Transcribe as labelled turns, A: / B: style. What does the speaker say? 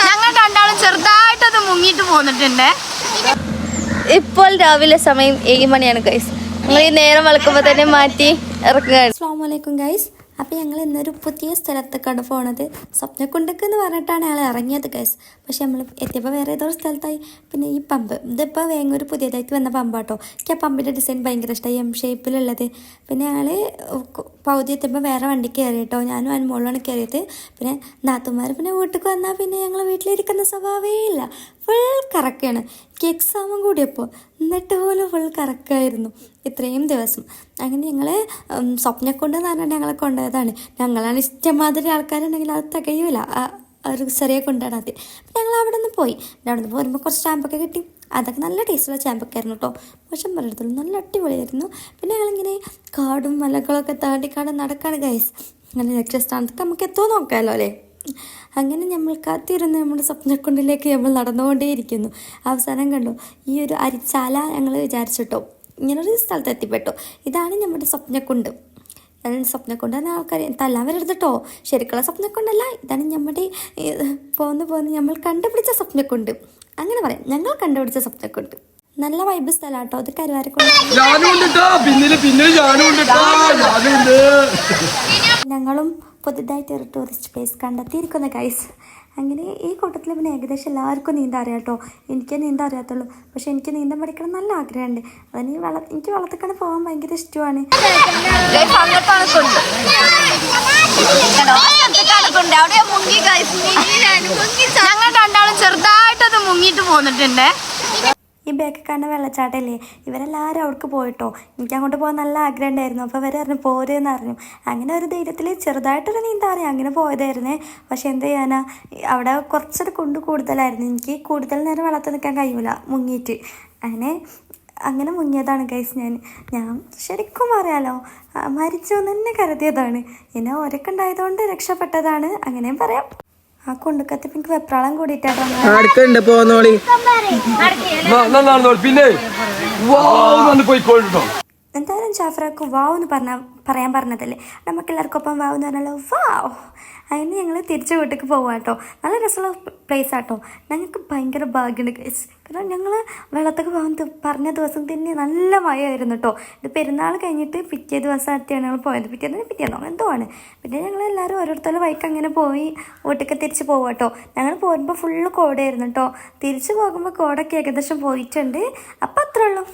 A: ഞങ്ങൾ രണ്ടാളും ചെറുതായിട്ടൊന്ന് മുങ്ങിയിട്ട് പോന്നിട്ടുണ്ട്. ഇപ്പോൾ രാവിലെ സമയം ഏഴ് മണിയാണ് ഗൈസ് ഞങ്ങൾ ഈ നേരം വളക്കുമ്പോ തന്നെ മാറ്റി ഇറക്കുകയാണ്
B: അസ്സാം വലൈക്കും ഗൈസ് അപ്പോൾ ഞങ്ങൾ ഇന്നൊരു പുതിയ സ്ഥലത്തേക്കാണ് പോണത്. സ്വപ്നക്കുണ്ടക്ക് എന്ന് പറഞ്ഞിട്ടാണ് അയാൾ ഇറങ്ങിയത് ഗൈസ് പക്ഷേ നമ്മൾ എത്തിയപ്പോൾ വേറെ ഏതോ സ്ഥലത്തായി. പിന്നെ ഈ പമ്പ്. ഇതിപ്പോൾ വേങ്ങൂർ പുതിയതായിട്ട് വന്ന പമ്പാട്ടോ? എനിക്ക് ആ പമ്പിന്റെ ഡിസൈൻ ഭയങ്കര ഇഷ്ടമായി എം ഷേപ്പിലുള്ളത് പിന്നെ ഞങ്ങൾ പൗതി എത്തുമ്പോൾ വേറെ വണ്ടി കയറി കേട്ടോ ഞാനും അതിന് മുകളിലാണ് കയറിയത് പിന്നെ നാത്തുമാർ പിന്നെ വീട്ടിൽ വന്നാൽ പിന്നെ ഞങ്ങൾ വീട്ടിലിരിക്കുന്ന സ്വഭാവമേ ഇല്ല. കറക്കാണ്. എനിക്ക് എക്സാമും കൂടിയപ്പോൾ എന്നിട്ട് പോലും ഫുൾ കറക്കായിരുന്നു. ഇത്രയും ദിവസം. അങ്ങനെ ഞങ്ങൾ സ്വപ്നക്കൊണ്ട് എന്ന് പറഞ്ഞിട്ട് ഞങ്ങളെ കൊണ്ടുപോയതാണ്. ഞങ്ങളാണ് ഇഷ്ടമാതിരി ആൾക്കാരുണ്ടെങ്കിൽ അത് തികയൂല. ഒരു ചെറിയ കൊണ്ടാണ് ആദ്യം. ഞങ്ങൾ അവിടെ നിന്ന് പോയി. പിന്നെ അവിടെ നിന്ന് പോരുമ്പോൾ കുറച്ച് സ്റ്റാമ്പൊക്കെ കിട്ടി. അതൊക്കെ നല്ല ടേസ്റ്റുള്ള സ്റ്റാമ്പൊക്കെ ആയിരുന്നു കേട്ടോ പക്ഷെ പലയിടത്തും നല്ല അടിപൊളിയായിരുന്നു. പിന്നെ ഞങ്ങളിങ്ങനെ കാടും മലകളൊക്കെ താണ്ടിക്കാട് നടക്കാണ് ഗൈസ് അങ്ങനെ ലക്ഷ്യസ്ഥാനത്തൊക്കെ നമുക്ക് എത്തുമോ നോക്കാമല്ലോ അല്ലേ? അങ്ങനെ നമ്മൾ കാത്തിരുന്ന് നമ്മുടെ സ്വപ്നക്കുണ്ടിലേക്ക് നമ്മൾ നടന്നുകൊണ്ടേയിരിക്കുന്നു. അവസാനം കണ്ടു ഈ ഒരു അരിച്ചാല ഞങ്ങൾ വിചാരിച്ചിട്ടോ ഇങ്ങനൊരു സ്ഥലത്ത് എത്തിപ്പെട്ടു. ഇതാണ് നമ്മുടെ സ്വപ്നക്കുണ്ട്. അതാണ് സ്വപ്നക്കുണ്ട് എന്ന ആൾക്കാർ തല്ലാൻ ശരിക്കുള്ള സ്വപ്നക്കുണ്ടല്ല ഇതാണ് നമ്മുടെ പോന്ന് പോന്ന് നമ്മൾ കണ്ടുപിടിച്ച സ്വപ്നക്കുണ്ട്. അങ്ങനെ പറയാം ഞങ്ങൾ കണ്ടുപിടിച്ച സ്വപ്നക്കുണ്ട്. നല്ല വൈബ് സ്ഥലാട്ടോ അത് കരുവാരക്കുണ്ട്. ഞങ്ങളും പുതുതായിട്ട് ഒരു ടൂറിസ്റ്റ് പ്ലേസ് കണ്ടെത്തിയിരിക്കുന്ന ഗൈസ് അങ്ങനെ ഈ കൂട്ടത്തിൽ പിന്നെ ഏകദേശം എല്ലാവർക്കും നീന്താൻ അറിയാം കേട്ടോ എനിക്ക് നീന്താൻ അറിയാത്തുള്ളൂ പക്ഷെ എനിക്ക് നീന്താൻ പഠിക്കണം നല്ല ആഗ്രഹമുണ്ട്. അതിന് ഈ വെള്ള എനിക്ക് വെള്ളത്തിക്കാണ് പോകാൻ ഭയങ്കര ഇഷ്ടമാണ്.
A: ഞങ്ങൾ രണ്ടാളും ചെറുതായിട്ടത് മുങ്ങിയിട്ട് പോന്നിട്ടുണ്ട്.
B: ഈ ബാക്കിൽ കാണുന്ന വെള്ളച്ചാട്ടമല്ലേ ഇവരെല്ലാവരും അവിടേക്ക് പോയിട്ടോ? എനിക്ക് അങ്ങോട്ട് പോകാൻ നല്ല ആഗ്രഹം ഉണ്ടായിരുന്നു അപ്പോൾ ഇവർ പറഞ്ഞു പോരെന്ന് അറിഞ്ഞു അങ്ങനെ ഒരു ധൈര്യത്തിൽ ചെറുതായിട്ടൊരു നീന്താ അറിയാം അങ്ങനെ പോയതായിരുന്നേ. പക്ഷേ എന്ത് ചെയ്യാനാ? അവിടെ കുറച്ചൊരു കൊണ്ട് കൂടുതലായിരുന്നു. എനിക്ക് കൂടുതൽ നേരം വെള്ളത്തിൽ നിൽക്കാൻ കഴിയൂല. മുങ്ങിയിട്ട്. അങ്ങനെ അങ്ങനെ മുങ്ങിയതാണ് ഗൈസ് ഞാൻ. ഞാൻ ശരിക്കും പറയാലോ മരിച്ചു എന്ന് തന്നെ കരുതിയതാണ്. എന്നെ ഒരൊക്കെ ഉണ്ടായതുകൊണ്ട് രക്ഷപ്പെട്ടതാണ്. അങ്ങനെയും പറയാം. ആ കൊണ്ടുക്കത്തിപ്പ് എനിക്ക് വെപ്രാളം കൂടിയിട്ടാണ്
C: അടുത്തുണ്ട് നന്നാണെന്നോളി പിന്നെ പോയിക്കോട്ടോ
B: എന്തായാലും ജാഫ്രാക്ക് വാവ് എന്ന് പറഞ്ഞ പറയാൻ പറഞ്ഞതല്ലേ? നമുക്ക് എല്ലാവർക്കും ഒപ്പം വാവ് എന്ന് പറഞ്ഞാലോ വാവ്. അതിന് ഞങ്ങൾ തിരിച്ച് വീട്ടിലേക്ക് പോവാം കേട്ടോ. നല്ല രസമുള്ള പ്ലേസ് ആട്ടോ. ഞങ്ങൾക്ക് ഭയങ്കര ഭാഗ്യമുണ്ട് കാരണം ഞങ്ങൾ വെള്ളത്തൊക്കെ പോകാൻ പറഞ്ഞ ദിവസം തന്നെ നല്ല മഴയായിരുന്നു കേട്ടോ. ഇത് പെരുന്നാൾ കഴിഞ്ഞിട്ട് പിറ്റേ ദിവസം ആയിട്ടാണ് ഞങ്ങൾ പോയത്. പിറ്റേന്ന് പിറ്റേന്നോ എന്തോ ആണ് പിന്നെ ഞങ്ങൾ എല്ലാവരും ഓരോരുത്തരുടെ വൈക്ക് അങ്ങനെ പോയി വീട്ടിലേക്ക് തിരിച്ച് പോവാം കേട്ടോ. ഞങ്ങൾ പോരുമ്പോൾ ഫുള്ള് കോടയായിരുന്നു കേട്ടോ. തിരിച്ച് പോകുമ്പോൾ കോടൊക്കെ ഏകദേശം പോയിട്ടുണ്ട്. അപ്പം അത്രേ ഉള്ളൂ.